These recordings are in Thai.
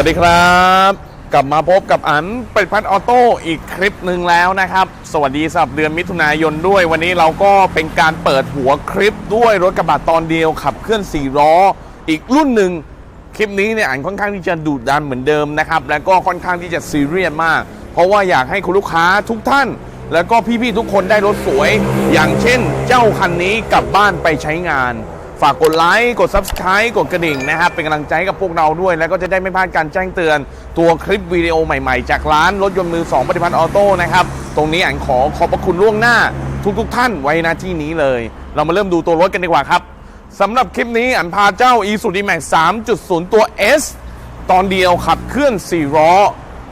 สวัสดีครับ กลับมาพบกับอันเป็ดพัดออโต้อีกคลิปหนึ่งแล้วนะครับ สวัสดีสำหรับเดือนมิถุนายนด้วย วันนี้เราก็เป็นการเปิดหัวคลิปด้วยรถกระบะตอนเดียวขับเคลื่อน4ล้ออีกรุ่นหนึ่งคลิปนี้เนี่ยอันค่อนข้างที่จะดุดันเหมือนเดิมนะครับแล้วก็ค่อนข้างที่จะซีเรียสมาก เพราะว่าอยากให้คุณลูกค้าทุกท่าน แล้วก็พี่ๆทุกคนได้รถสวย อย่างเช่น เจ้าคันนี้กลับบ้านไปใช้งาน ฝากกดไลค์กด Subscribe กดกระดิ่งนะครับเป็นกำลังใจให้กับพวกเราด้วย แล้วก็จะได้ไม่พลาดการแจ้งเตือน ตัวคลิปวิดีโอใหม่ๆ จากร้านรถยนต์มือ2ปฏิพันธ์ออโต้นะครับตรงนี้อันขอขอบพระคุณล่วงหน้าทุกๆท่านไว้หน้าที่นี้เลย เรามาเริ่มดูตัวรถกันดีกว่าครับสำหรับคลิปนี้อันพาเจ้า e s u z u Max 3.0 ตัว S ตอนเดียวขับเคลื่อน4ล้อ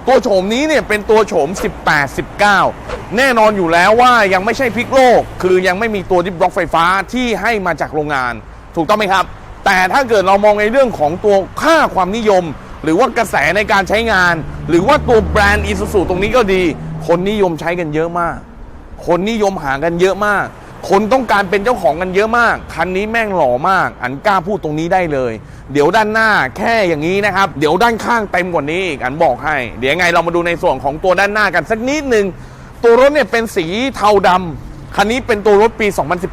ตัวโฉมนี้เนี่ยเป็นตัวโฉม 18 19 แน่นอนอยู่แล้วว่ายังไม่ใช่พลิกโลก คือยังไม่มีตัวดิฟบล็อกไฟฟ้าที่ให้มาจากโรงงาน ถูกต้องไหมครับ แต่ถ้าเกิดเรามองในเรื่องของตัวค่าความนิยม หรือว่ากระแสในการใช้งาน หรือว่าตัวแบรนด์อีซูซูตรงนี้ก็ดี คนนิยมใช้กันเยอะมาก คนนิยมหากันเยอะมาก คนต้องการเป็นเจ้าของกันเยอะมาก คันนี้แม่งหล่อมาก อันกล้าพูดตรงนี้ได้เลย เดี๋ยวด้านหน้าแค่อย่างนี้นะครับ เดี๋ยวด้านข้างเต็มกว่านี้อีกอันบอกให้ เดี๋ยวไงเรามาดูในส่วนของตัวด้านหน้ากันสักนิดหนึ่งตัวรถเนี่ยเป็นสีเทาดำ คันนี้เป็นตัวรถปี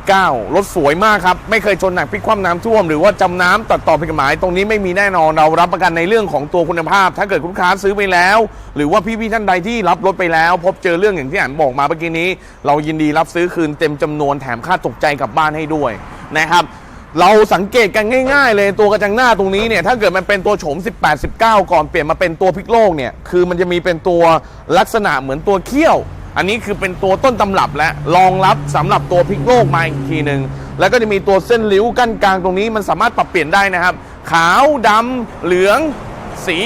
2019 รถสวยมากครับ ไม่เคยชนหนักพลิกคว่ำน้ำท่วม หรือว่าจมน้ำตัดต่อผิดกฎหมาย ตรงนี้ไม่มีแน่นอน เรารับประกันในเรื่องของตัวคุณภาพ ถ้าเกิดคุณลูกค้าซื้อไปแล้ว หรือว่าพี่ๆท่านใดที่รับรถไปแล้ว พบเจอเรื่องอย่างที่อ่านบอกมาเมื่อกี้นี้ เรายินดีรับซื้อคืนเต็มจำนวนแถมค่าตกใจกลับบ้านให้ด้วยนะครับเราสังเกตกันง่าย ๆ เลยตัวกระจังหน้าตรงนี้เนี่ยถ้าเกิดมันเป็นตัวโฉม 18 19 ก่อนเปลี่ยนมาเป็นตัวพลิกโลกเนี่ยคือมันจะมีเป็นตัวลักษณะเหมือนตัวเขี้ยว อันนี้คือเป็นตัวต้นตำรับและรองรับสำหรับตัวพลิกโลกมาอีกทีหนึ่งแล้วก็จะมีตัวเส้นริ้วกั้นกลางตรงนี้มันสามารถปรับเปลี่ยนได้นะครับ ขาวดำเหลือง สี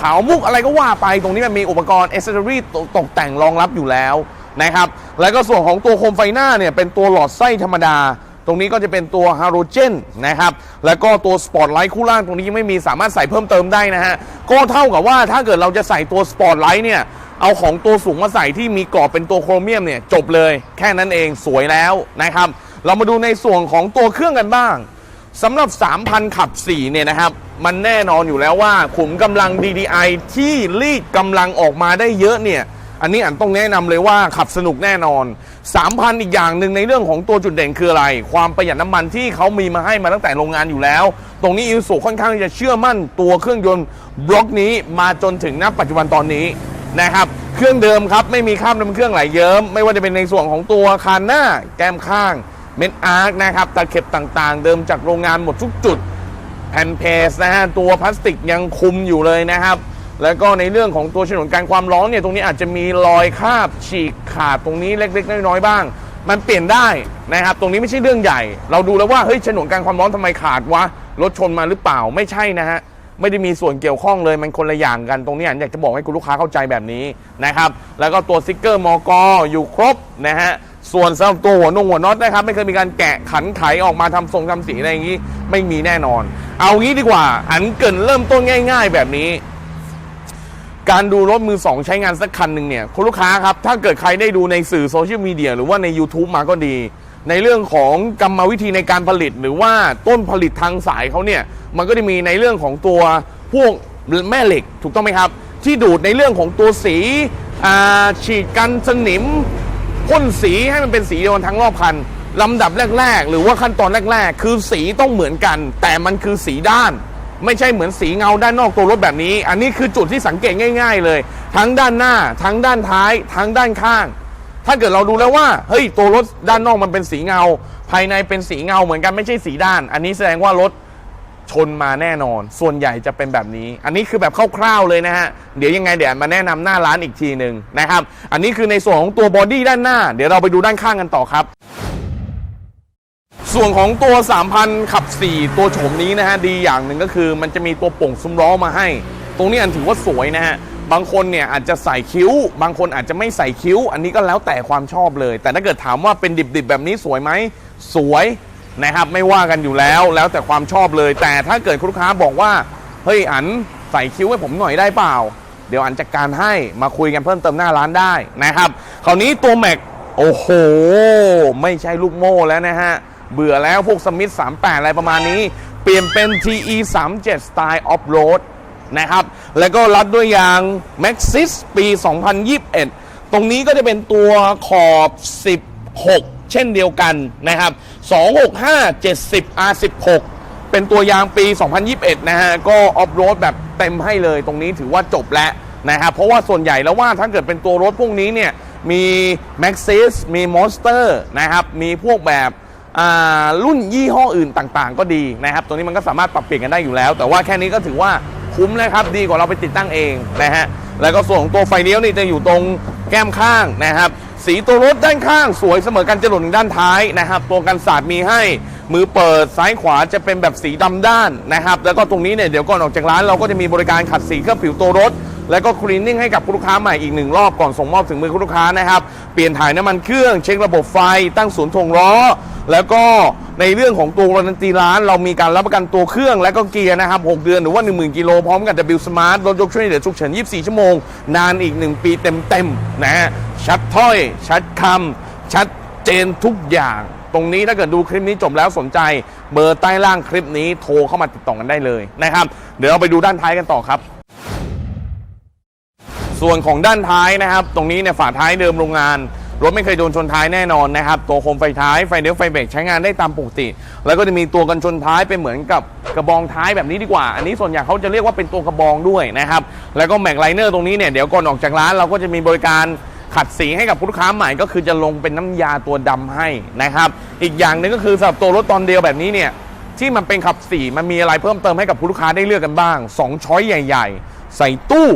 ขาวมุกอะไรก็ว่าไปตรงนี้มันมีอุปกรณ์เอเซอรี่ตกแต่งรองรับอยู่แล้วนะครับแล้วก็ส่วนของตัวโคมไฟหน้าเนี่ยเป็นตัวหลอดไส้ธรรมดา ตรงนี้ก็จะเป็นตัวฮาโลเจนนะครับแล้วก็ตัวสปอตไลท์คู่ล่างตรงนี้ยังไม่มีสามารถใส่เพิ่มเติมได้นะฮะก็เท่ากับว่าถ้าเกิดเราจะใส่ตัวสปอตไลท์เนี่ย เอาของตัวสูงมาใส่ที่มีกรอบเป็นตัวโครเมียมเนี่ยจบเลยแค่นั้นเองสวยแล้วนะครับ เรามาดูในส่วนของตัวเครื่องกันบ้างสำหรับ 3,000 ขับ 4 เนี่ยนะครับ มันแน่นอนอยู่แล้วว่าขุมกำลัง DDI ที่รีดกำลังออกมาได้เยอะเนี่ย อันนี้อันต้องแนะนำเลยว่าขับสนุกแน่นอน 3,000 อีกอย่างหนึ่งในเรื่องของตัวจุดเด่นคืออะไร ความประหยัดน้ำมันที่เขามีมาให้มาตั้งแต่โรงงานอยู่แล้ว ตรงนี้อิสุค่อนข้างจะเชื่อมั่นตัวเครื่องยนต์บล็อกนี้มาจนถึงณปัจจุบันตอนนี้ นะครับ เครื่องเดิมครับไม่มีคราบน้ำเครื่องไหลเยิ้มไม่ว่าจะเป็นในส่วนของตัวคานหน้า แก้มข้าง เม็ดอาร์คนะครับตะเข็บต่างๆ เดิมจากโรงงานหมดทุกจุดแผ่นเพสนะฮะตัวพลาสติกยังคุมอยู่เลยนะครับแล้วก็ในเรื่องของตัวฉนวนการความร้อนเนี่ยตรงนี้อาจจะมีรอยคราบฉีกขาดตรงนี้เล็ก ๆ น้อยๆบ้าง มันเปลี่ยนได้นะครับ ตรงนี้ไม่ใช่เรื่องใหญ่ เราดูแล้วว่าเฮ้ยฉนวนการความร้อนทำไมขาดวะรถชนมาหรือเปล่าไม่ใช่นะฮะ ไม่ได้มีส่วนเกี่ยวข้องเลยมันคนละอย่างกันตรงนี้อันอยากจะบอกให้คุณลูกค้าเข้าใจแบบนี้นะครับแล้วก็ตัวสติกเกอร์มอกอยู่ครบนะฮะส่วนสำหรับตัวหัวนงหัวน็อตนะครับไม่เคยมีการแกะขันไขออกมาทำทรงทำสีอะไรอย่างนี้ไม่มีแน่นอน เอางี้ดีกว่าอันเกินเริ่มต้นง่าย ๆ แบบนี้ การดูรถมือสองใช้งานสักคันหนึ่งเนี่ยคุณลูกค้าครับถ้าเกิดใครได้ดูในสื่อโซเชียลมีเดียหรือว่าใน YouTube มาก็ดี ในเรื่องของกรรมวิธีในการผลิต หรือว่าต้นผลิตทางสายเขาเนี่ยมันก็จะมีในเรื่องของตัวพวกแม่เหล็กถูกต้องไหมครับ ที่ดูดในเรื่องของตัวสีฉีดกันสนิมพ่นสีให้มันเป็นสีเดียวกันทั้งรอบคันลำดับแรก ๆ หรือว่าขั้นตอนแรก ๆ คือสีต้องเหมือนกัน แต่มันคือสีด้าน ไม่ใช่เหมือนสีเงาด้านนอกตัวรถแบบนี้ อันนี้คือจุดที่สังเกตง่าย ๆ เลย ทั้งด้านหน้า ทั้งด้านท้าย ทั้งด้านข้าง ถ้าเกิดเราดูแล้วว่า เฮ้ย ตัวรถด้านนอกมันเป็นสีเงา ภายในเป็นสีเงาเหมือนกันไม่ใช่สีด้าน อันนี้แสดงว่ารถชนมาแน่นอน ส่วนใหญ่จะเป็นแบบนี้ อันนี้คือแบบคร่าวๆเลยนะฮะ เดี๋ยวยังไงเดี๋ยวมาแนะนำหน้าร้านอีกทีหนึ่งนะครับ อันนี้คือในส่วนของตัวบอดี้ด้านหน้า เดี๋ยวเราไปดูด้านข้างกันต่อครับ ส่วนของตัว 3,000 ขับ 4 ตัวโฉมนี้นะฮะ ดีอย่างหนึ่งก็คือ มันจะมีตัวโป่งซุ้มล้อมาให้ ตรงนี้อันถือว่าสวยนะฮะ บางคนเนี่ยอาจจะใส่คิ้ว บางคนอาจจะไม่ใส่คิ้ว อันนี้ก็แล้วแต่ความชอบเลย แต่ถ้าเกิดถามว่าเป็นดิบๆแบบนี้สวยไหมสวยนะครับไม่ว่ากันอยู่แล้วแล้วแต่ความชอบเลย แต่ถ้าเกิดคุณลูกค้าบอกว่าเฮ้ยอันใส่คิ้วให้ผมหน่อยได้เปล่า เดี๋ยวอันจัดการให้มาคุยกันเพิ่มเติมหน้าร้านได้นะครับคราวนี้ตัวแม็กโอ้โห ไม่ใช่ลูกโม่แล้วนะฮะ เบื่อแล้วพวกสมิธ38 อะไรประมาณนี้ เปลี่ยนเป็น TE 37สไตล์ออฟโรด นะครับ แล้วก็รัดด้วยยาง Maxxis ปี 2021 ตรงนี้ก็จะเป็นตัวขอบ 16 เช่นเดียวกันนะครับ 265 70 R16 เป็นตัวยางปี 2021 นะฮะ ก็ออฟโรดแบบเต็มให้เลย ตรงนี้ถือว่าจบแล้วนะครับ เพราะว่าส่วนใหญ่แล้วว่าถ้าเกิดเป็นตัวรถพวกนี้เนี่ย มี Maxxis มี Monster นะครับ มีพวกแบบรุ่นยี่ห้ออื่นต่างๆ ก็ดีนะครับ ตัวนี้มันก็สามารถปรับเปลี่ยนกันได้อยู่แล้ว แต่ว่าแค่นี้ก็ถือว่า คุ้มนะครับ ดีกว่าเราไปติดตั้งเองนะฮะแล้วก็ส่วนของตัวไฟเลี้ยวนี่จะอยู่ตรงแก้มข้างนะครับ สีตัวรถด้านข้างสวยเสมอกันจะหล่นด้านท้ายนะครับ ตัวกันศาสตร์มีให้มือเปิดซ้ายขวาจะเป็นแบบสีดำด้านนะครับ แล้วก็ตรงนี้เนี่ยเดี๋ยวก่อนออกจากร้านเราก็จะมีบริการขัดสีเคลือบผิวตัวรถ แล้วก็คลีนนิ่งให้กับลูกค้าใหม่อีกหนึ่งรอบก่อนส่งมอบถึงมือลูกค้านะครับ เปลี่ยนถ่ายน้ำมันเครื่องเช็คระบบไฟตั้งศูนย์ถ่วงล้อ แล้วก็ในเรื่องของตัววารันตีร้าน เรามีการรับประกันตัวเครื่องและก็เกียร์นะครับ 6 เดือนหรือว่า 10,000 กิโลพร้อมกับ W Smart รถยกช่วยเหลือฉุกเฉิน 24 ชั่วโมง นานอีก 1 ปีเต็มๆนะฮะชัดถ้อย ชัดคำชัดเจนทุกอย่างตรงนี้ถ้าเกิดดูคลิปนี้จบแล้วสนใจ เบอร์ใต้ล่างคลิปนี้โทรเข้ามาติดต่อกันได้เลยนะครับ เดี๋ยวเราไปดูด้านท้ายกันต่อครับ ส่วนของด้านท้ายนะครับ ตรงนี้เนี่ยฝาท้ายเดิมโรงงาน รถไม่เคยโดนชนท้ายแน่นอนนะครับ ตัวโคมไฟท้ายไฟเลี้ยวไฟเบรกใช้งานได้ตามปกติ แล้วก็จะมีตัวกันชนท้ายเป็นเหมือนกับกระบองท้ายแบบนี้ดีกว่า อันนี้ส่วนใหญ่เขาจะเรียกว่าเป็นตัวกระบองด้วยนะครับ แล้วก็แม็กไลเนอร์ตรงนี้เนี่ยเดี๋ยวก่อนออกจากร้านเราก็จะมีบริการขัดสีให้กับผู้ลูกค้าใหม่ก็คือจะลงเป็นน้ำยาตัวดำให้นะครับ อีกอย่างหนึ่งก็คือสำหรับตัวรถตอนเดียวแบบนี้เนี่ยที่มันเป็นขับสีมันมีอะไรเพิ่มเติมให้กับผู้ลูกค้าได้เลือกกันบ้าง 2 ช้อยใหญ่ ๆ ใส่ตู้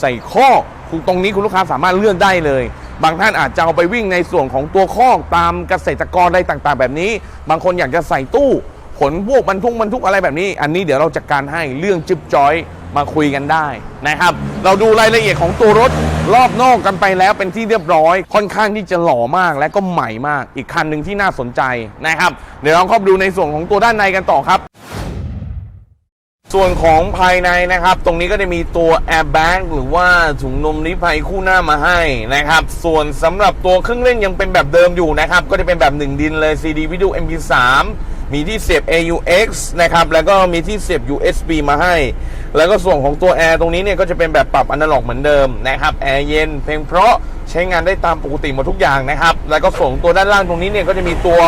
ใส่ข้อคุณตรงนี้คุณลูกค้าสามารถเลือกได้เลย บางท่านอาจจะเอาไปวิ่งในส่วนของตัวข้อกตามเกษตรกรอะไรต่างๆ แบบนี้ บางคนอยากจะใส่ตู้ ขนพวกบรรทุกบรรทุกอะไรแบบนี้ อันนี้เดี๋ยวเราจัดการให้เรื่องจิ๊บจอยมาคุยกันได้นะครับ เราดูรายละเอียดของตัวรถรอบนอกกันไปแล้วเป็นที่เรียบร้อย ค่อนข้างที่จะหล่อมากและก็ใหม่มาก อีกคันหนึ่งที่น่าสนใจนะครับ เดี๋ยวเราเข้าดูในส่วนของตัวด้านในกันต่อครับ ส่วนของภายในนะครับ ตรงนี้ก็จะมีตัว airbag หรือว่าถุงนมนิภัยคู่หน้ามาให้นะครับ ส่วนสำหรับตัวเครื่องเล่นยังเป็นแบบเดิมอยู่นะครับ ก็จะเป็นแบบ 1 ดินเลย CD วิดีโอ MP3 มีที่เสียบ AUX นะครับ แล้วก็มีที่เสียบ USB มาให้ แล้วก็ส่วนของตัวแอร์ตรงนี้เนี่ยก็จะเป็นแบบปรับอนาล็อกเหมือนเดิมนะครับ แอร์เย็นเพลงเพราะใช้งานได้ตามปกติหมดทุกอย่างนะครับ แล้วก็ส่วนของตัวด้านล่างตรงนี้เนี่ยก็จะมีตัว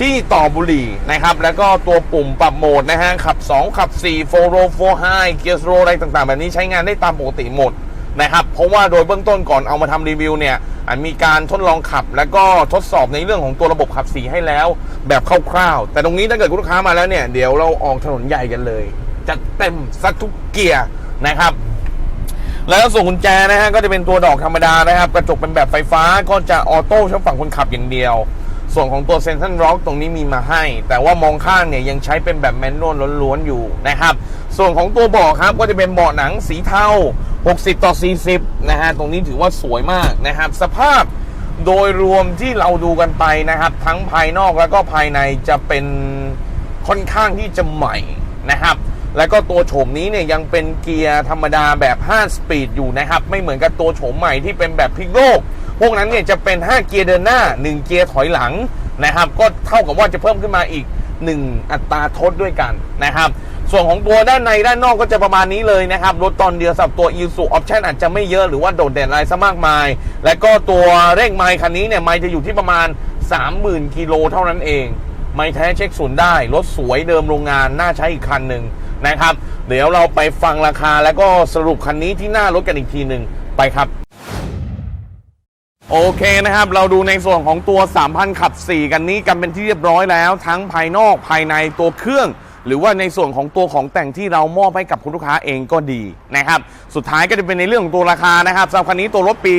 ที่ต่อบุหรี่นะครับ แล้วก็ตัวปุ่มปรับโหมดนะฮะ ขับ 2 ขับ 4 4 row 4 high เกียร์โรอะไรต่างๆ แบบนี้ใช้งานได้ตามปกติหมดนะครับ เพราะว่าโดยเบื้องต้นก่อนเอามาทำรีวิวเนี่ยมีการทดลองขับแล้วก็ทดสอบในเรื่องของตัวระบบขับสีให้แล้ว แบบคร่าวๆ แต่ตรงนี้ถ้าเกิดคุณลูกค้ามาแล้วเนี่ย เดี๋ยวเราออกถนนใหญ่กันเลยจะเต็มสักทุกเกียร์นะครับ แล้วส่วนกุญแจนะฮะก็จะเป็นตัวดอกธรรมดานะครับ กระจกเป็นแบบไฟฟ้าก็จะออโต้เฉพาะฝั่งคนขับอย่างเดียว ส่วนของตัวเซน t ั a ร็อกตรงนี้มีมาให้ แต่ว่ามองข้างเนี่ยยังใช้เป็นแบบแมนนวลล้วนๆอยู่นะครับ ส่วนของตัวเบาะครับก็จะเป็นเบาะหนังสีเทา 60 ต่อ 40 นะฮะ ตรงนี้ถือว่าสวยมากนะครับ สภาพโดยรวมที่เราดูกันไปนะครับ ทั้งภายนอกแล้วก็ภายในจะเป็นค่อนข้างที่จะใหม่นะครับ แล้วก็ตัวโฉมนี้เนี่ยยังเป็นเกียร์ธรรมดาแบบ 5 สปีดอยู่นะครับ ไม่เหมือนกับตัวโฉมใหม่ที่เป็นแบบพลิกโลก พวกนั้นเนี่ยจะเป็น 5 เกียร์เดินหน้า 1 เกียร์ถอยหลังนะครับ ก็เท่ากับว่าจะเพิ่มขึ้นมาอีก 1 อัตราทดด้วยกันนะครับ ส่วนของตัวด้านในด้านนอกก็จะประมาณนี้เลยนะครับ รถตอนเดียวสำหรับตัว i s u ออปชันอาจจะไม่เยอะหรือว่าโดดเด่นอะไรซะมากมาย และก็ตัวเร่งไมล์คันนี้เนี่ยไมล์จะอยู่ที่ประมาณ 30,000กิโลเท่านั้นเองไม่แท้เช็คศูนย์ได้ รถสวยเดิมโรงงานน่าใช้อีกคันหนึ่งนะครับ เดี๋ยวเราไปฟังราคาแล้วก็สรุปคันนี้ที่หน้ารถกันอีกทีหนึ่งไปครับ โอเคนะครับ เราดูในส่วนของตัว 3,000 ขับ 4 กันนี้กันเป็นที่เรียบร้อยแล้ว ทั้งภายนอกภายในตัวเครื่อง หรือว่าในส่วนของตัวของแต่งที่เรามอบให้กับคุณลูกค้าเองก็ดีนะครับ สุดท้ายก็จะเป็นในเรื่องของตัวราคานะครับสำหรับคันนี้ตัวรถปี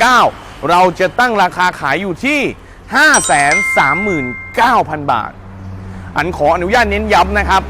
2019 เราจะตั้งราคาขายอยู่ที่ 539,000 บาท อันขออนุญาตเน้นย้ำนะครับ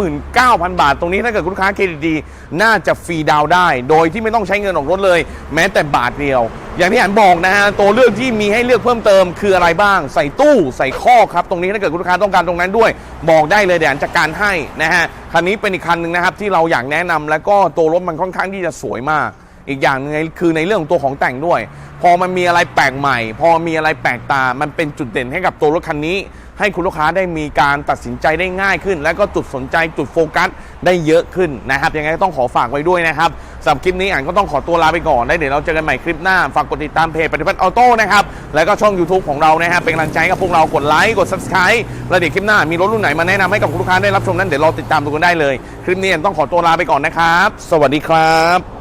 539,000 บาท ตรงนี้ถ้าเกิดคุณลูกค้าเครดิตดี น่าจะฟรีดาวได้ โดยที่ไม่ต้องใช้เงินออกรถเลย แม้แต่บาทเดียว อย่างที่อันบอกนะฮะตัวเลือกที่มีให้เลือกเพิ่มเติมคืออะไรบ้าง ใส่ตู้ใส่ข้อครับตรงนี้ถ้าเกิดคุณลูกค้าต้องการตรงนั้นด้วย บอกได้เลยเดี๋ยวอันจัดการให้นะฮะคันนี้เป็นอีกคันหนึ่งนะครับที่เราอยากแนะนำแล้วก็ตัวรถมันค่อนข้างที่จะสวยมาก อีกอย่างหนึงคือในเรื่องของตัวของแต่งด้วย พอมันมีอะไรแปลกใหม่ พอมีอะไรแปลกตา มันเป็นจุดเด่นให้กับตัวรถคันนี้ ให้คุณลูกค้าได้มีการตัดสินใจได้ง่ายขึ้น และก็จุดสนใจจุดโฟกัสได้เยอะขึ้นนะครับยังไงก็ต้องขอฝากไว้ด้วยนะครับสำหรับคลิปนี้อ่านก็ต้องขอตัวลาไปก่อนได้เดี๋ยวเราเจอกันใหม่คลิปหน้า ฝากกดติดตามเพจปฏิพัฒน์ออโต้นะครับแล้วก็ช่อง YouTube ของเรานะครับเป็นกำลังใจกับพวกเรากดไลค์กด subscribe แล้วเดี๋ยวคลิปหน้ามีรถรุ่นไหนมาแนะนำให้กับคุณลูกค้าได้รับชมนั้นเดี๋ยวรอติดตามดูกันได้เลย คลิปนี้อันต้องขอตัวลาไปก่อนนะครับ สวัสดีครับ